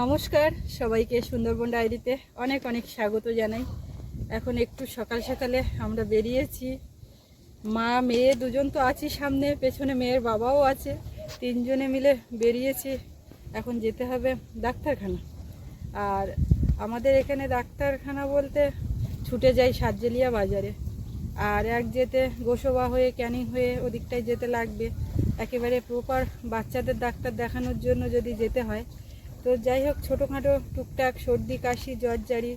নমস্কার, সবাইকে সুন্দরবন ডায়েরিতে অনেক অনেক স্বাগত জানাই। এখন একটু সকাল সকালে আমরা বেরিয়েছি। মা, মেয়ে দুজন তো আছি সামনে, পেছনে মেয়ের বাবাও আছে। তিনজনে মিলে বেরিয়েছি। এখন যেতে হবে ডাক্তারখানা। আর আমাদের এখানে ডাক্তারখানা বলতে ছুটে যাই সাতজেলিয়া বাজারে। আর এক যেতে গোসবা হয়ে, ক্যানিং হয়ে ওদিকটায় যেতে লাগবে। একেবারে প্রপার বাচ্চাদের ডাক্তার দেখানোর জন্য যদি যেতে হয় তো যাই হোক, ছোটোখাটো টুকটাক সর্দি, কাশি, জ্বর, জারি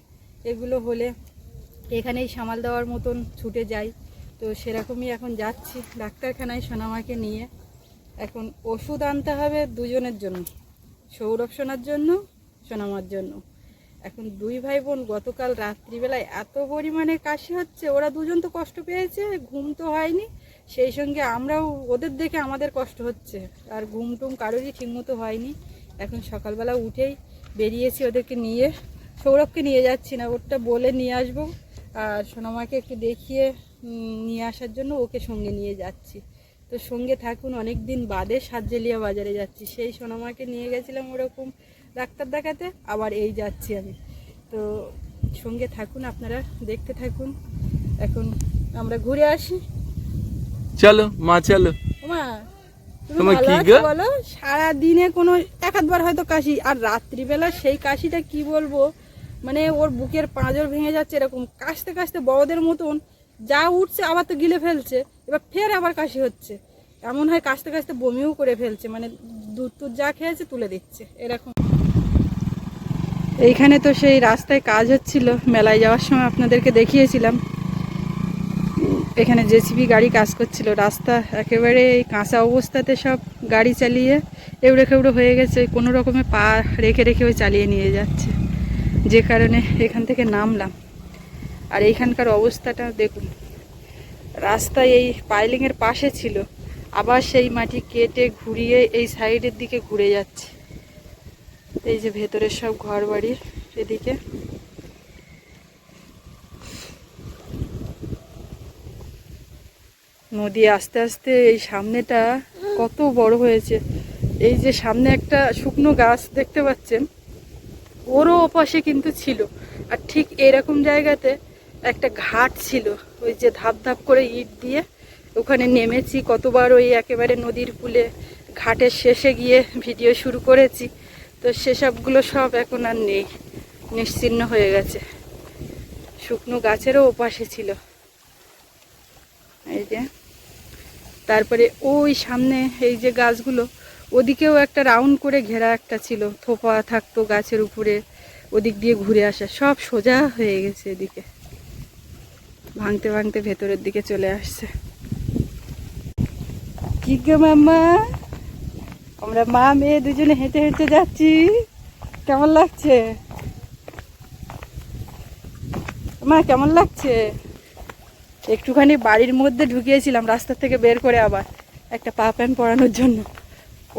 এগুলো হলে এখানেই সামাল দেওয়ার মতন ছুটে যাই। তো সেরকমই এখন যাচ্ছি ডাক্তারখানায় সোনামাকে নিয়ে। এখন ওষুধ আনতে হবে দুজনের জন্য সৌরভ সোনার জন্য, সোনামার জন্য। এখন দুই ভাই বোন গতকাল রাত্রিবেলায় এত পরিমাণে কাশি হচ্ছে, ওরা দুজন তো কষ্ট পেয়েছে, ঘুম তো হয়নি। সেই সঙ্গে আমরাও, ওদের দেখে আমাদের কষ্ট হচ্ছে, আর ঘুম টুম কারোরই ঠিকমতো হয়নি। এখন সকালবেলা উঠেই বেরিয়েছি ওদেরকে নিয়ে। সৌরভকে নিয়ে যাচ্ছি না ওরটা বলে নিয়ে আসব। আর সোনামাকে একটু দেখিয়ে নিয়ে আসার জন্য ওকে সঙ্গে নিয়ে যাচ্ছি। তো সঙ্গে থাকুন অনেক দিন বাদে সাতজেলিয়া বাজারে যাচ্ছি। সেই সোনামাকে নিয়ে গেছিলাম ওরকম ডাক্তার দেখাতে আবার এই যাচ্ছি আমি। তো সঙ্গে থাকুন আপনারা দেখতে থাকুন। এখন আমরা ঘুরে আসি। চলো মা চলো। মা তোমার কি গো? বলো? সারা দিনে কোনো এক আধবার হয়তো কাশি। আর রাত্রিবেলা সেই কাশিটা কি বলব? মানে ওর বুকের পাঁজর ভেঙে যাচ্ছে এরকম। কাশতে কাশতে বড়দের মতন যা উঠছে আবার তো গিলে ফেলছে। এবার ফের আবার কাশি হচ্ছে। এমন হয় কাশতে কাশতে বমিও করে ফেলছে। মানে দুধ টুধ যা খেয়েছে তুলে দিচ্ছে এরকম। এইখানে তো সেই রাস্তায় কাজ হচ্ছিল। মেলায় যাওয়ার সময় আপনাদেরকে দেখিয়েছিলাম। এখানে জেসিবি গাড়ি কাজ করছিল। রাস্তা একেবারে এই কাঁচা অবস্থাতে সব গাড়ি চালিয়ে এবড়ো খেবড়ো হয়ে গেছে। কোনো রকমে পা রেখে রেখে ওই চালিয়ে নিয়ে যাচ্ছে। যে কারণে এখান থেকে নামলাম। আর এইখানকার অবস্থাটা দেখুন। রাস্তা এই পাইলিংয়ের পাশে ছিল। আবার সেই মাটি কেটে ঘুরিয়ে এই সাইডের দিকে ঘুরে যাচ্ছে। এই যে ভেতরের সব ঘর বাড়ি এদিকে। নদী আস্তে আস্তে এই সামনেটা কত বড় হয়েছে। এই যে সামনে একটা শুকনো গাছ দেখতে পাচ্ছেন, ওরও ওপাশে কিন্তু ছিল। আর ঠিক এরকম জায়গাতে একটা ঘাট ছিল, ওই যে ধাপ ধাপ করে ইট দিয়ে ওখানে নেমেছি। কতবার ওই একেবারে নদীর কূলে, ঘাটের শেষে গিয়ে ভিডিও শুরু করেছি। তো সেসবগুলো সব এখন আর নেই নিশ্চিহ্ন হয়ে গেছে। শুকনো গাছেরও ওপাশে ছিল। এই যে তারপরে ওই সামনে এই যে গাছগুলো, ওদিকেও একটা রাউন্ড করে ঘেরা একটা ছিল, থোপা থাকতো গাছের উপরে, ওদিক দিয়ে ঘুরে আসা, সব সোজা হয়ে গেছে এদিকে। ভাঙতে ভাঙতে ভেতরের দিকে চলে আসছে। কি গো মাম্মা? আমরা মা মেয়ে দুজনে হেঁটে হেঁটে যাচ্ছি। কেমন লাগছে? মা, কেমন লাগছে? একটুখানি বাড়ির মধ্যে ঢুকিয়েছিলাম রাস্তা থেকে বের করে আবার একটা পা প্যান্ট পরানোর জন্য।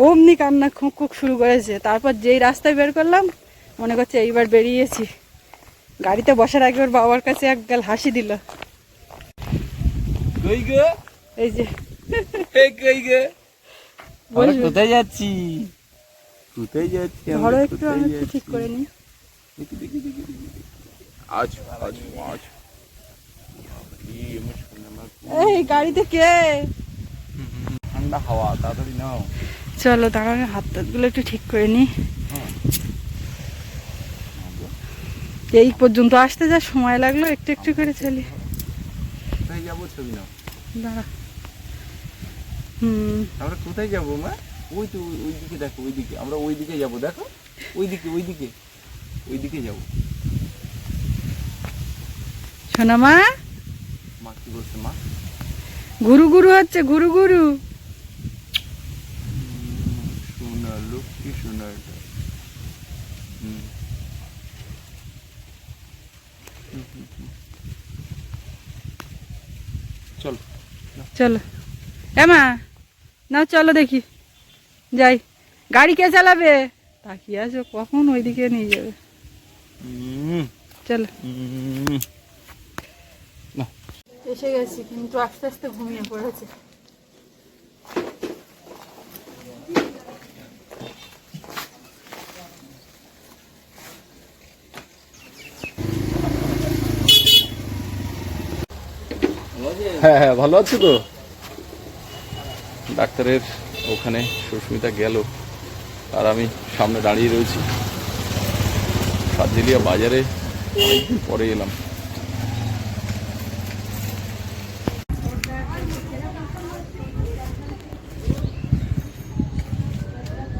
অমনি কান্না খুঁক খুঁক শুরু করেছে। তারপর যেই রাস্তায় বের করলাম মনে করছে এইবার বেরিয়েছি। গাড়িতে বসার আগে ওর বাবার কাছে এক গাল হাসি দিল। এই যে। কোথায় যাচ্ছি? কোথায় যাচ্ছি? ধরো একটু আমি ঠিক করে দেখি। আজ আজ আজ বাবারে, আমার সোনা মা খুব এই গাড়িতে কে? ঠান্ডা হাওয়া তাড়াতাড়ি নাও। চলো দাঁড়ানো হাত টাতগুলো একটু ঠিক করে নিই হ্যাঁ। এই পর্যন্ত আসতে যা সময় লাগল একটু একটু করে চলি। কোথায় যাব ছবি নাও। দাঁড়া। হুম। আমরা কোথায় যাব মা? ওই তো ওই- ওই দিকে দেখো ওই দিকে আমরা ওই দিকে যাব দেখো। ওই দিকে ওই দিকে ওই দিকে যাব। শোনা মা মা কি বলছে মা? গুরু গুরু হচ্ছে গুরু গুরু। চল চলো। এমা না চলো দেখি। যাই। গাড়ি কে চালাবে? তাকিয়ে আছো কখন ওইদিকে নিয়ে যাবে? হুম, চলো। এসে গেছি, কিন্তু আস্তে আস্তে ঘুমিয়ে পড়েছে। হ্যাঁ হ্যাঁ ভালো আছো তো? ডাক্তারের ওখানে সুস্মিতা গেল, আর আমি সামনে দাঁড়িয়ে রয়েছি। সাতদিলিয়া বাজারে পরে এলাম।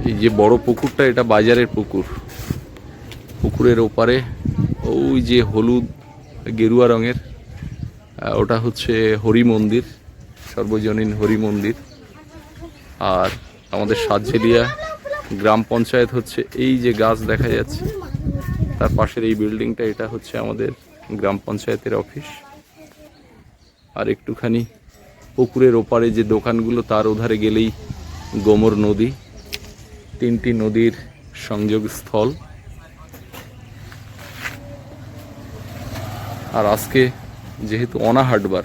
এই যে বড় পুকুরটা, এটা বাজারের পুকুর। পুকুরের ওপারে ওই যে হলুদ গেরুয়া রঙের ওটা হচ্ছে হরি মন্দির, সর্বজনীন হরি মন্দির। আর আমাদের সাতঝেলিয়া গ্রাম পঞ্চায়েত হচ্ছে, এই যে গাছ দেখা যাচ্ছে, তার পাশের এই বিল্ডিংটা, এটা হচ্ছে আমাদের গ্রাম পঞ্চায়েতের অফিস। আর একটুখানি পুকুরের ওপারে যে দোকানগুলো, তার ওধারে গেলেই গোমর নদী। তিনটি নদীর সংযোগ স্থল আর আজকে যেহেতু অনা হাটবার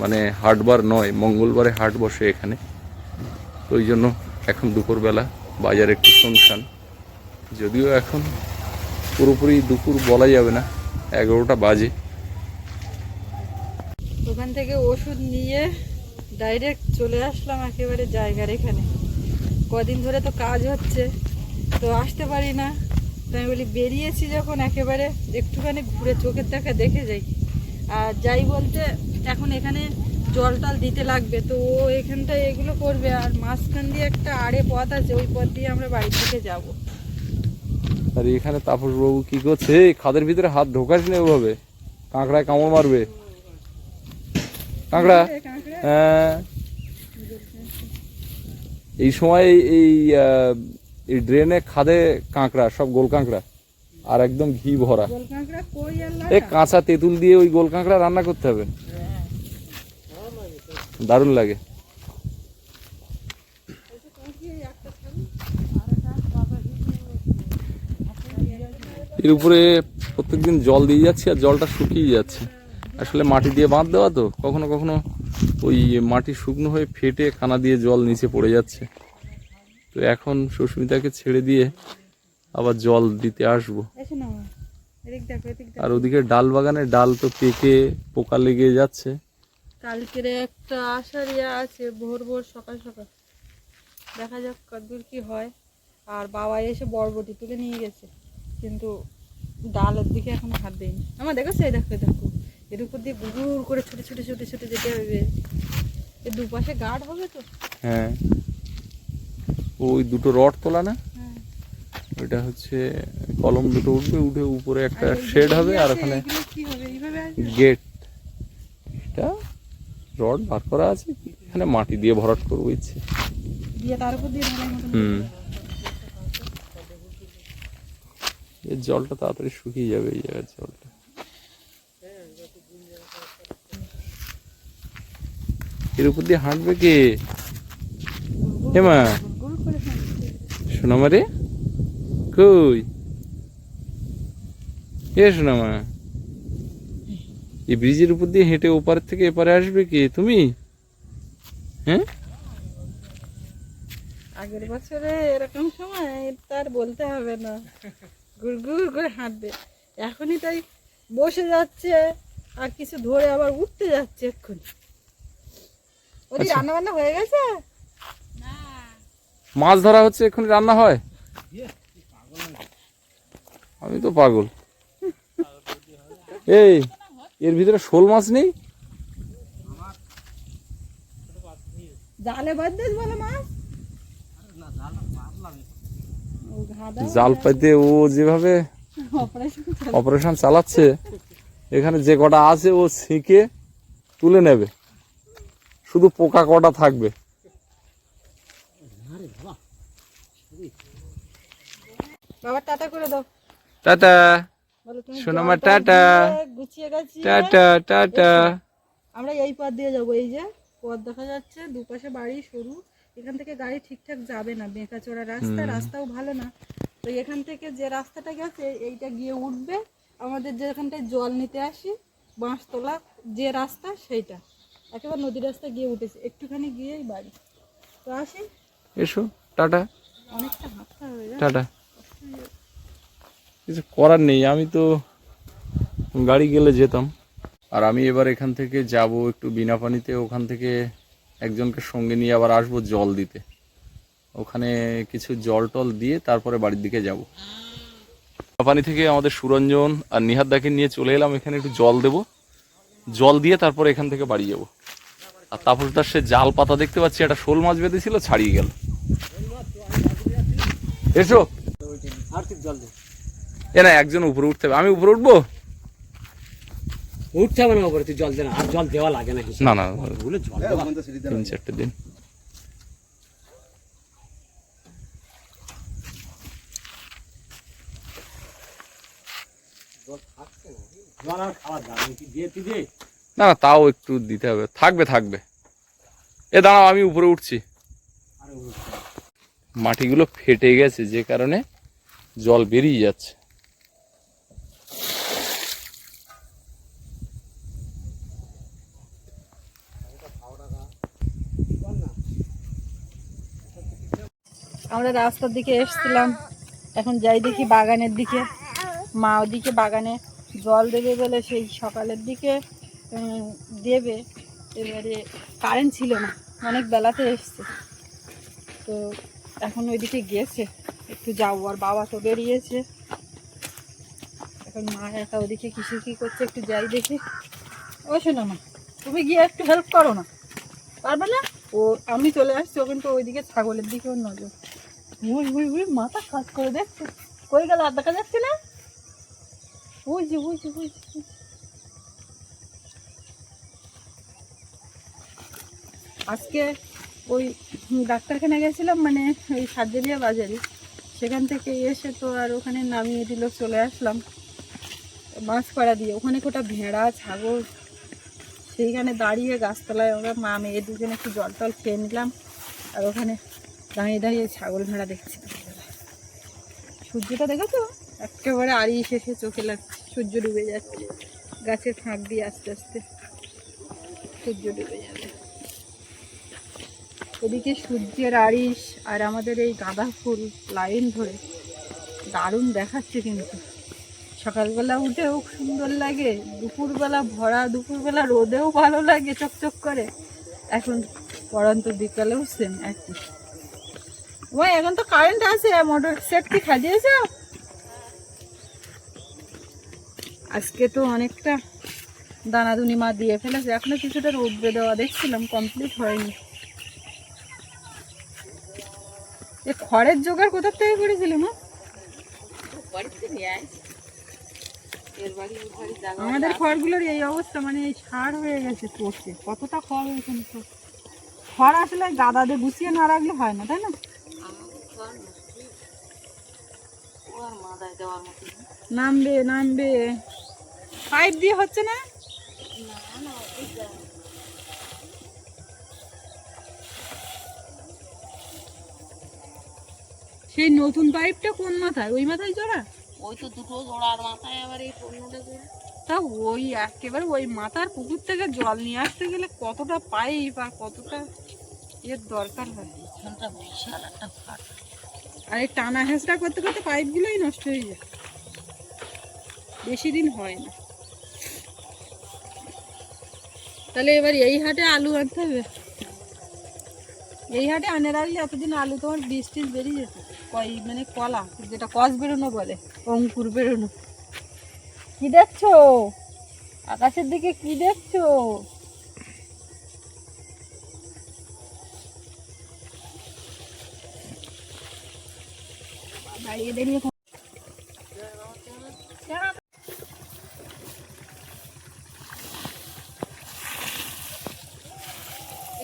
মানে হাটবার নয়, মঙ্গলবারে হাট বসে এখানে। তো ওই জন্য এখন দুপুরবেলা বাজার একটু শুনশান। যদিও এখন পুরোপুরি দুপুর বলা যাবে না, এগারোটা বাজে। ওখান থেকে ওষুধ নিয়ে ডাইরেক্ট চলে আসলাম একেবারে জায়গার এখানে। কদিন ধরে তো কাজ হচ্ছে তো আসতে পারি না। তো আমি বলি বেরিয়েছি যখন একেবারে একটুখানি ঘুরে চোখের দেখা দেখে যাই। আর যাই বলতে এখন এখানে জল টল দিতে লাগবে তো ও এখানটায় এগুলো করবে আর মাঝখান দিয়ে একটা আড়ে পথ আছে ওই পথ দিয়ে আমরা বাড়ি থেকে যাব। আর এখানে তাপস বাবু কি করছে? খাদের ভিতরে হাত ঢোকাস না ওভাবে? কাঁকড়ায় কামড় মারবে? কাঁকড়া? হ্যাঁ। এই সময় এই- এই ড্রেনে খাদে কাঁকড়া সব গোল কাঁকড়া আর একদম ঘি ভরা। এই কাঁচা তেঁতুল দিয়ে ওই গোল কাঁকড়া রান্না করতে হবে। দারুণ লাগে। এর উপরে প্রত্যেকদিন জল দিয়ে যাচ্ছি আর জলটা শুকিয়ে যাচ্ছে। আসলে মাটি দিয়ে বাঁধ দেওয়া তো কখনো কখনো ওই মাটি শুকনো হয়ে ফেটে কানা দিয়ে জল নিচে পড়ে যাচ্ছে। তো এখন সুস্মিতাকে ছেড়ে দিয়ে আবার জল দিতে আসব। আর ওদিকে ডাল বাগানে ডাল তো পেকে পোকা লেগে যাচ্ছে। কালকের একটা আসার ইয়ে আছে ভোর ভোর সকাল সকাল। দেখা যাক কতদূর কি হয়। আর বাবা এসে বরবটি তুলে নিয়ে গেছে। কিন্তু ডালের দিকে এখন হাত দেয়নি। আমার দেখো সেই দেখো এই দেখো। এর উপর দিয়ে গুড় করে ছুটে ছুটে ছুটে ছুটে যেতে হবে। এর দুপাশে গার্ড হবে তো? হ্যাঁ। ওই দুটো রড তোলা না? হ্যাঁ। ওইটা হচ্ছে কলম দুটো উঠবে উঠে উপরে একটা শেড হবে আর ওখানে গেট এটা রড বার করা আছে এখানে মাটি দিয়ে ভরাট করব ইচ্ছে। হুম। এর জলটা তাড়াতাড়ি শুকিয়ে যাবে এই জায়গার জলটা। এর উপর দিয়ে হাঁটবে কে? হেমা সোনামা রে? কই? এ সোনামা। এই ব্রিজের উপর দিয়ে হেঁটে ওপার থেকে এপারে আসবে কি? তুমি? হ্যাঁ? আগের বছরে এরকম সময় তার বলতে হবে না। গুড় গুড় করে হাঁটবে। এখনই তাই বসে যাচ্ছে, আর কিছু ধরে আবার উঠতে যাচ্ছে এক্ষুনি। ওদি আচ্ছা। রান্না বান্না হয়ে গেছে? মাছ ধরা হচ্ছে এখন রান্না হয়? আমি তো পাগল। এই এর ভিতরে শোল মাছ নেই? জালে বাদ বলে মাছ? জাল পাইতে ও যেভাবে অপারেশন অপারেশন চালাচ্ছে এখানে যে কটা আছে ও ছিঁকে তুলে নেবে। শুধু পোকা কটা থাকবে। বাবা টাটা করে দাও। টাটা। টাটা। গুছিয়ে গেছি টাটা টাটা। আমরা এই পথ দিয়ে যাব। এই যে পথ দেখা যাচ্ছে দুপাশে বাড়ি সরু। এখান থেকে গাড়ি ঠিকঠাক যাবে না বেঁকা চড়া রাস্তা রাস্তাও ভালো না। তো এখান থেকে যে রাস্তাটা গেছে এইটা গিয়ে উঠবে। আমাদের যেখানটায় জল নিতে আসি বাঁশতলা যে রাস্তা সেইটা। একেবারে নদী রাস্তা গিয়ে উঠেছে। একটুখানি গিয়েই বাড়ি। তো আসি। এসো টাটা। অনেকটা হাঁটতে হবে জানো? টাটা। কিছু করার নেই আমি তো গাড়ি গেলে যেতাম। আর আমি এবার এখান থেকে যাব একটু বিনা পানিতে ওখান থেকে একজনকে সঙ্গে নিয়ে আবার আসব জল দিতে। ওখানে কিছু জল টল দিয়ে তারপরে বাড়ির দিকে যাব। পানি থেকে আমাদের সুরঞ্জন আর নিহার দাকে নিয়ে চলে এলাম এখানে একটু জল দেব। জল দিয়ে তারপরে এখান থেকে বাড়ি যাব। আর তারপর তার সে জাল পাতা দেখতে পাচ্ছি একটা শোল মাছ বেঁধেছিল ছাড়িয়ে গেল। এসো। এ না একজন উপরে উঠতে হবে। আমি উপরে উঠবো? উঠতে হবে না উপরে তুই জল দে না। আর জল দেওয়া লাগে না না তিন চারটে দিন। জল না। তুই না না, তাও একটু দিতে হবে। থাকবে থাকবে। এ, দাঁড়াও, আমি উপরে উঠছি। মাটিগুলো ফেটে গেছে, যে কারণে জল বেরিয়ে যাচ্ছে। আমরা রাস্তার দিকে এসছিলাম। এখন যাই দেখি বাগানের দিকে। মা ওদিকে বাগানে জল দেবে বলে সেই সকালের দিকে দেবে। এবারে কারেন্ট ছিল না। অনেক বেলাতে এসছে। তো এখন ওইদিকে গেছে। একটু যাব। আর বাবা তো বেরিয়েছে। এখন মা একা ওদিকে কিসে কি করছে একটু যাই দেখি। ও শোনো না তুমি গিয়ে একটু হেল্প করো না। পারবে না? ও, আমি চলে আসছি। ও কিন্তু ওইদিকে ছাগলের দিকে ওর নজর। ওই ওই ওই মাথা কাজ করে দেখছে। কই গেল? আর দেখা যাচ্ছে না? বুঝছি বুঝছি ওই যে ওই যে, ওই যে। আজকে ওই ডাক্তারখানা গেছিলাম মানে ওই সার্জারিয়া বাজারে। সেখান থেকে এসে তো আর ওখানে নামিয়ে দিল, চলে আসলাম। বাঁশপাড়া দিয়ে। ওখানে কোটা ভেড়া, ছাগল? সেইখানে দাঁড়িয়ে গাছতলায় আমরা মা মেয়ে দুজনে একটু জল টল খেয়ে নিলাম। আর ওখানে দাঁড়িয়ে দাঁড়িয়ে ছাগল ভেড়া দেখছি। সূর্যটা দেখেছ? একেবারে আড়িয়ে শেষে চোখে লাগছে। সূর্য ডুবে যাচ্ছে। গাছের ফাঁক দিয়ে আস্তে আস্তে সূর্য ডুবে যাবে। ওদিকে সূর্যের আড়িশ আর আমাদের এই গাঁদা ফুল লাইন ধরে দারুণ দেখাচ্ছে কিন্তু। সকালবেলা উঠেও সুন্দর লাগে, দুপুরবেলা ভরা, দুপুরবেলা রোদেও ভালো লাগে চকচক করে। এখন পরন্ত বিকালেও সেম একই। ওই, এখন তো কারেন্ট আছে মোটর সেট কি খাজিয়েছ আজকে তো অনেকটা দানাদুনি মা দিয়ে ফেলেছে, এখনও কিছুটা রোদ্রে দেওয়া দেখছিলাম কমপ্লিট হয়নি। এ খড়ের জোগাড় কোথা থেকে করেছিল, মা? আমাদের খড়গুলোর এই অবস্থা মানে এই সার হয়ে গেছে পড়ছে কতটা খড় হয়েছে তো খড় আসলে গাদা দিয়ে গুছিয়ে না রাখলে হয় না, তাই না? নামবে নামবে। পাইপ দিয়ে হচ্ছে না? সেই নতুন পাইপটা কোন মাথায়? ওই মাথায় জোড়া? ওই তো দুটো জোড়ার মাথায় আবার এই পণ্যটা জোড়া তা ওই একেবারে ওই মাথার পুকুর থেকে জল নিয়ে আসতে গেলে কতটা পাইপ আর কতটা এর দরকার হয়? আর এই টানা হেঁচড়া করতে করতে পাইপগুলোই নষ্ট হয়ে যায়। বেশি দিন হয় না। তাহলে এবার এই হাটে আলু আনতে হবে? এই হাটে আনে রাখলে এতদিন আলু তোমার বীজ টিজ বেরিয়ে যেত। কই মানে কলা, যেটা কস বেরোনো বলে, অঙ্কুর বেরোনো। কি দেখছ? আকাশের দিকে কি দেখছ? দাঁড়িয়ে দাঁড়িয়ে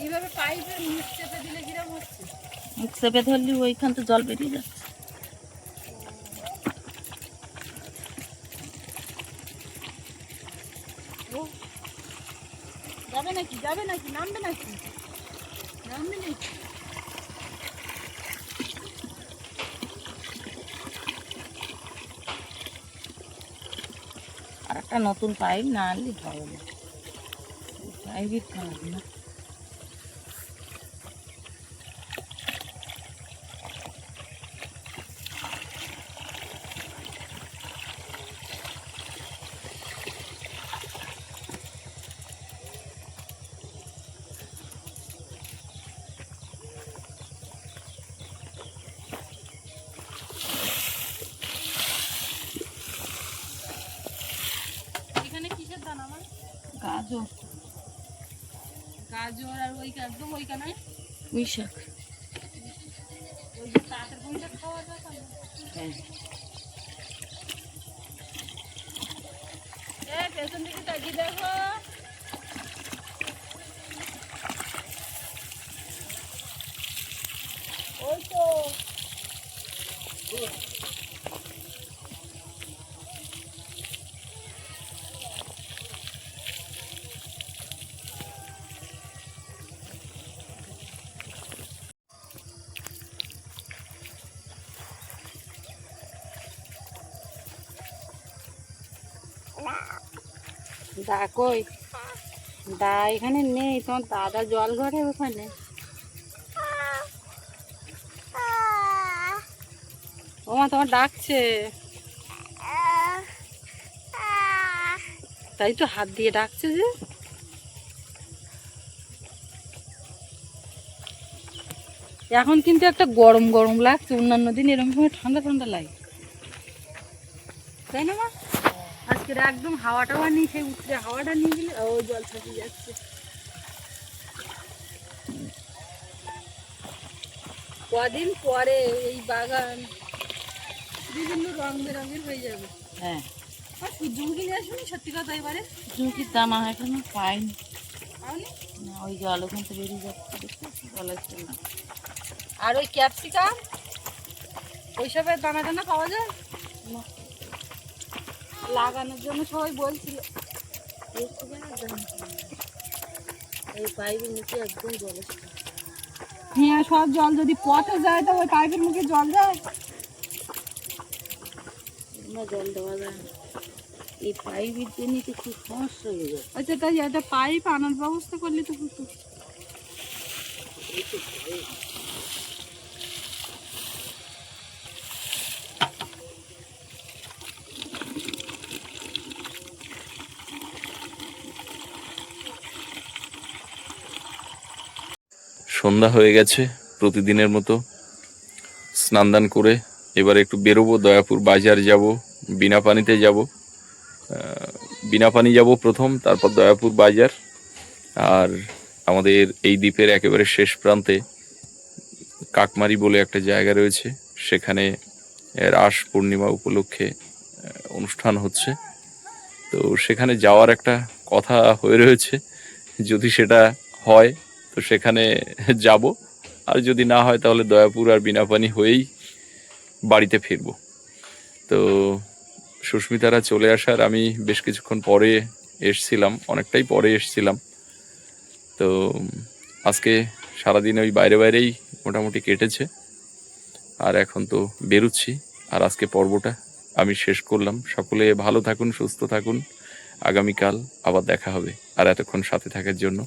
এইভাবে পাইপের মুখ চেপে দিলে কীরকম হচ্ছে মুখ চেপে ধরলি, ওইখান তো জল বেরিয়ে যাচ্ছে। যাবে নাকি? যাবে নাকি? নামবে নাকি? নামবে নাকি? আর একটা নতুন পাইপ না আনলে হবে না। পাইপই খারাপ না। গাজর গাজর আর ওই একদম ওইখানে। পুঁই শাক ওই যে তাঁতের বইটা খাওয়া যায় হ্যাঁ। পেছন দিকে তাকিয়ে দেখো। ওই তো। দা কই? দা এখানে নেই, তোমার দাদা জল ঘরে ওখানে? ও মা তোমার ডাকছে। তাই তো হাত দিয়ে ডাকছে যে। এখন কিন্তু একটা গরম গরম লাগছে, অন্যান্য দিন এরকম সময় ঠান্ডা ঠান্ডা লাগে। তাই না, মা? আজকে একদম হাওয়া টাওয়া নিয়ে সেই উঠতে হাওয়াটা নিয়ে গেলে ও জল ছাপিয়ে যাচ্ছে। কদিন পরে এই বাগান বিভিন্ন রং বেরঙের হয়ে যাবে। হ্যাঁ। আর সূর্যমুখী নিয়ে আসবেন সত্যি কথা এবারে? দানা এখনও পাইনি। না ওই জল ওখান থেকে বেরিয়ে যাচ্ছে দেখতে জল আসছে না। আর ওই ক্যাপসিকাম? ওইসবের দানা টানা পাওয়া যায়? না। লাগানোর জন্য সবাই বলছিল। এই পাইপের একদম জল হ্যাঁ সব জল যদি পথে যায় তো ওই পাইপের মুখে জল যায়। জল দেওয়া যায় এই পাইপের জন্য তো খুব সমস্যা হয়ে যায় আচ্ছা তাই একটা পাইপ আনার ব্যবস্থা করলে তো হতো। সন্ধ্যা হয়ে গেছে প্রতিদিনের মতো। স্নান দান করে এবার একটু বেরোবো, দয়াপুর বাজার যাব, বিনা পানিতে যাব। বিনা পানি যাব প্রথম, তারপর দয়াপুর বাজার। আর আমাদের এই দ্বীপের একেবারে শেষ প্রান্তে কাকমারি বলে একটা জায়গা রয়েছে। সেখানে রাস পূর্ণিমা উপলক্ষে অনুষ্ঠান হচ্ছে। তো সেখানে যাওয়ার একটা কথা হয়ে রয়েছে। যদি সেটা হয় তো সেখানে যাব। আর যদি না হয় তাহলে দয়াপুর আর বিনাপানি হয়েই বাড়িতে ফিরবো। তো সুস্মিতারা চলে আসার আমি বেশ কিছুক্ষণ পরে এসছিলাম, অনেকটাই পরে এসছিলাম। তো আজকে সারাদিন ওই বাইরে বাইরেই মোটামুটি কেটেছে। আর এখন তো বেরুচ্ছি। আর আজকে পর্বটা আমি শেষ করলাম। সকলে ভালো থাকুন, সুস্থ থাকুন। আগামীকাল আবার দেখা হবে। আর এতক্ষণ সাথে থাকার জন্য